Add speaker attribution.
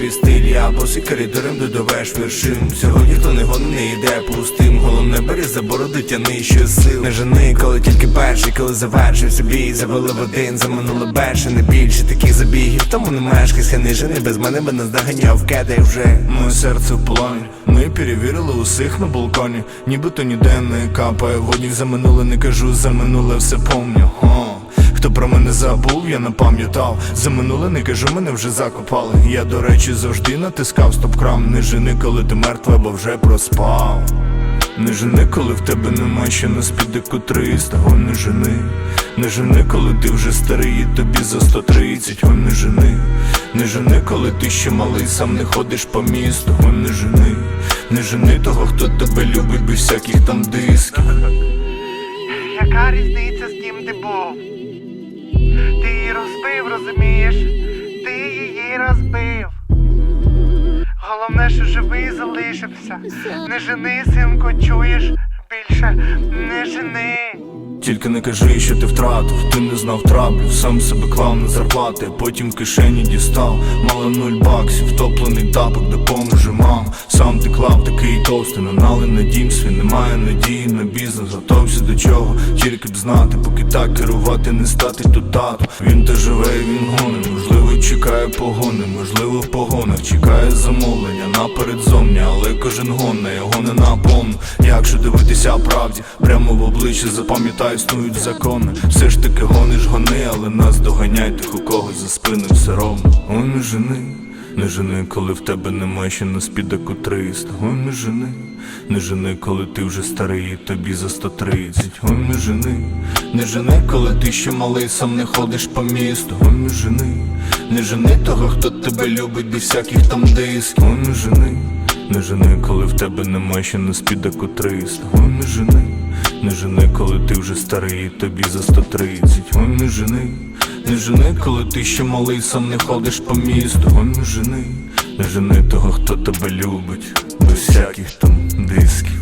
Speaker 1: свій стиль, я босий коридором додовеш вершин. Сьогодні хто не гон не йде пустим. Головне бери за бороду, тяни ще сил. Не жени, коли тільки перший, коли завершився бій Завели в один, заминуло більше, не більше таких забігів. Тому не мешкай, схини жени без мене би наздоганяв, кедай вже.
Speaker 2: Моє серце в полоні Ми перевірили усіх на балконі. Нібито ніде не капає водніх за минуле не кажу, за минуле все помню Хто про мене забув, я не пам'ятав. За минуле не кажу, мене вже закопали. Я, до речі, завжди натискав стоп-крам Не жени, коли ти мертва, бо вже проспав. Не жени, коли в тебе нема ще на спідику 300 Ой, не жени, не жени, коли ти вже старий і тобі за 130 Ой, не жени, не жени, коли ти ще малий, сам не ходиш по місту. Ой, не жени, не жени того, хто тебе любить без всяких там дисків.
Speaker 3: Яка різниця з ким ти був? Розбив, розумієш? Ти її розбив. Головне, що живий залишився. Не жени, синку, чуєш? Більше не жени.
Speaker 2: Тільки не кажи, що ти втратив, ти не знав траблів, сам себе клав на зарплати, потім в кишені дістав, мало нуль баксів, втоплений тапок, допоможе мам. Сам ти клав такий товстий, нанали на дім свій, немає надії на бізнес, готовся до чого, тільки б знати, поки так керувати, не стати тут тату. Він та живе, він гонить, можливо, чекає погони, можливо, в погонах чекає замовлення наперед зовні, але кожен гон на його не наповну. Якщо дивитися правді, прямо в обличчя запам'ятай, існують закони. Все ж таки гониш, гони, але нас доганяй тих у когось за спини все ровно. Ой, не жени, не жени, коли в тебе немає ще на спідаку 300 Ой, не жени, не жени, коли ти вже старий і тобі за 130 Ой, не жени, не жени, коли ти ще малий, сам не ходиш по місту Ой, не жени, не жени того, хто тебе любить без всяких там дисків Ой, не жени, не жени, коли в тебе немає ще на спідаку 300 Ой, не жени, не жени, коли ти вже старий тобі за 130 Ой, не жени, не жени, коли ти ще малий, сам не ходиш по місту. Ой, не жени, не жени того, хто тебе любить. Без всяких там дисків